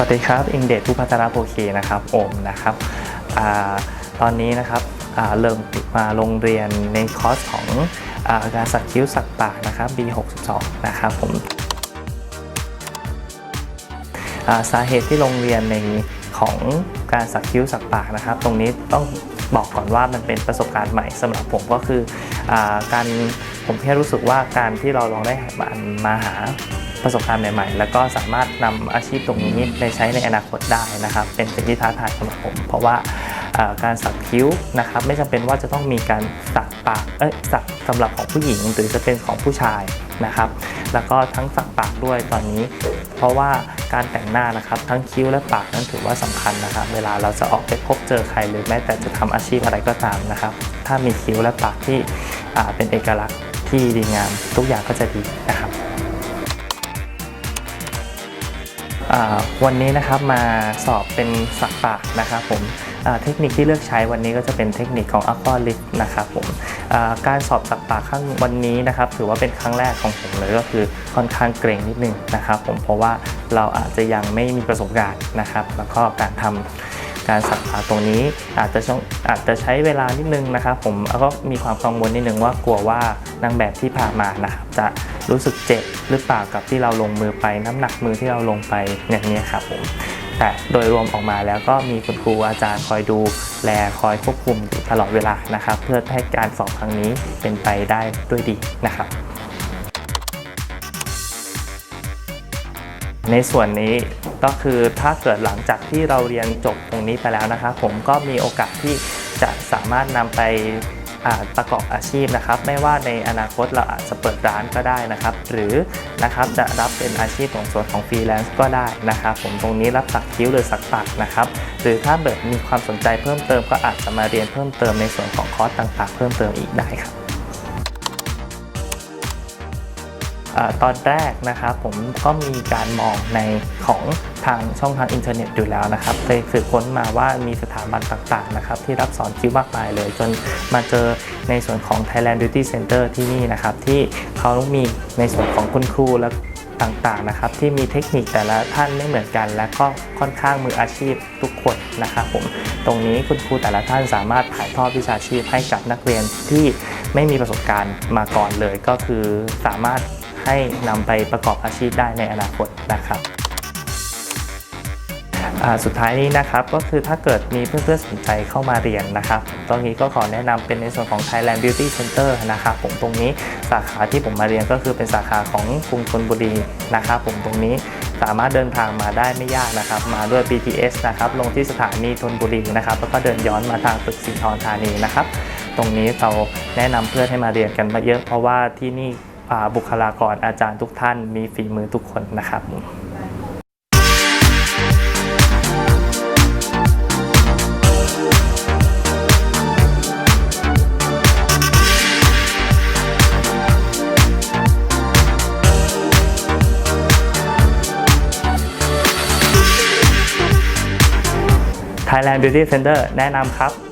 สวัสดีครับอิงเดชผู้พัฒนาโพเคนะครับโอมนะครับอตอนนี้นะครับเริ่มมาโรงเรียนในคอร์สของอาการสักคิ้วสักปากนะครับ B62 นะครับผมาสาเหตุที่โรงเรียนในของการสักคิ้วสักปากนะครับ ตรงนี้ต้องบอกก่อนว่ามันเป็นประสบการณ์ใหม่สำหรับผมก็คืออการผมแค่รู้สึกว่าการที่เราลองได้มามาหา ประสบการณ์ใหม่ๆ แล้วก็สามารถนำอาชีพตรงนี้ไปใช้ในอนาคตได้นะครับ เป็นสิ่งที่ท้าทายสำหรับผม เพราะว่าการสักคิ้วนะครับไม่จำเป็นว่าจะต้องมีการสักปากเอ้ยสักสำหรับของผู้หญิง หรือจะเป็นของผู้ชายนะครับ แล้วก็ทั้งสักปากด้วยตอนนี้ เพราะว่าการแต่งหน้านะครับทั้งคิ้วและปากนั้นถือว่าสำคัญนะครับ เวลาเราจะออกไปพบเจอใครหรือแม้แต่จะทำอาชีพอะไรก็ตามนะครับ ถ้ามีคิ้วและปากที่เป็นเอกลักษณ์ที่ดีงามทุกอย่างก็จะดีนะครับ วันนี้นะครับมาสอบเป็นสักปากนะครับผมเทคนิคที่เลือกใช้วันนี้ก็จะเป็นเทคนิคของ Aqua Lift นะครับผมการสอบสักปากครั้งวันนี้นะครับถือว่าเป็นครั้งแรกของผมเลยก็คือค่อนข้างเกรงนิดนึงนะครับผมเพราะว่าเราอาจจะยังไม่มีประสบการณ์นะครับ แล้วก็การทำ การสักปาตรงนี้อาจจะองอาจจะใช้เวลานิดนึงนะครับผมแล้วก็มีความกังวลนิดนึงว่ากลัวว่านางแบบที่ผ่านมานะครับจะรู้สึกเจ็บหรือเปล่ากับที่เราลงมือไป น้ำหนักมือที่เราลงไปอย่างนี้ครับผมแต่โดยรวมออกมาแล้วก็มีคุณครูอาจารย์คอยดูแลคอยควบคุมอยู่ตลอดเวลานะครับ เพื่อให้การสอบครั้งนี้เป็นไปได้ด้วยดีนะครับ ในส่วนนี้ก็คือถ้าเกิดหลังจากที่เราเรียนจบตรงนี้ไปแล้วนะครับผมก็มีโอกาสที่จะสามารถนำไปอ่าประกอบอาชีพนะครับ ไม่ว่าในอนาคตเราอาจจะเปิดร้านก็ได้นะครับ หรือนะครับจะรับเป็นอาชีพของส่วนของฟรีแลนซ์ก็ได้นะครับ ผมตรงนี้รับสักคิ้วหรือสักปากนะครับ หรือถ้าเบิดมีความสนใจเพิ่มเติมก็อาจจะมาเรียนเพิ่มเติมในส่วนของคอร์สต่างๆ เพิ่มเติมอีกได้ครับ ตอนแรกนะครับผมก็มีการมองในของทางช่องทางอินเทอร์เน็ตอยู่แล้วนะครับไปสืบค้นมาว่ามีสถาบันต่างๆนะครับที่รับสอนคิ้วมากมายเลย จนมาเจอในส่วนของ Thailand Beauty Center ที่นี่นะครับที่เขามีในส่วนของคุณครูและต่างๆนะครับที่มีเทคนิคแต่ละท่านไม่เหมือนกัน และก็ค่อนข้างมืออาชีพทุกคนนะครับผมตรงนี้คุณครูแต่ละท่านสามารถถ่ายทอดวิชาชีพให้กับนักเรียนที่ไม่มีประสบการณ์มาก่อนเลย ก็คือสามารถ ให้นำไปประกอบอาชีพได้ในอนาคตนะครับสุดท้ายนี้นะครับก็คือถ้าเกิดมีเพื่อนๆสนใจเข้ามาเรียนนะครับตรงนี้ก็ขอแนะนำเป็นในส่วนของ Thailand Beauty Center นะครับผมตรงนี้สาขาที่ผมมาเรียนก็คือเป็นสาขาของกรุงธนบุรีนะครับผมตรงนี้สามารถเดินทางมาได้ไม่ยากนะครับ มาด้วย BTS นะครับลงที่สถานีธนบุรีนะครับแล้วก็เดินย้อนมาทางตึกสิงห์ทรธานีนะครับตรงนี้เราแนะนำเพื่อนให้มาเรียนกันมาเยอะเพราะว่าที่นี่ บุคลากรอาจารย์ทุกท่านมีฝีมือทุกคนนะครับ Thailand Beauty Center แนะนำครับ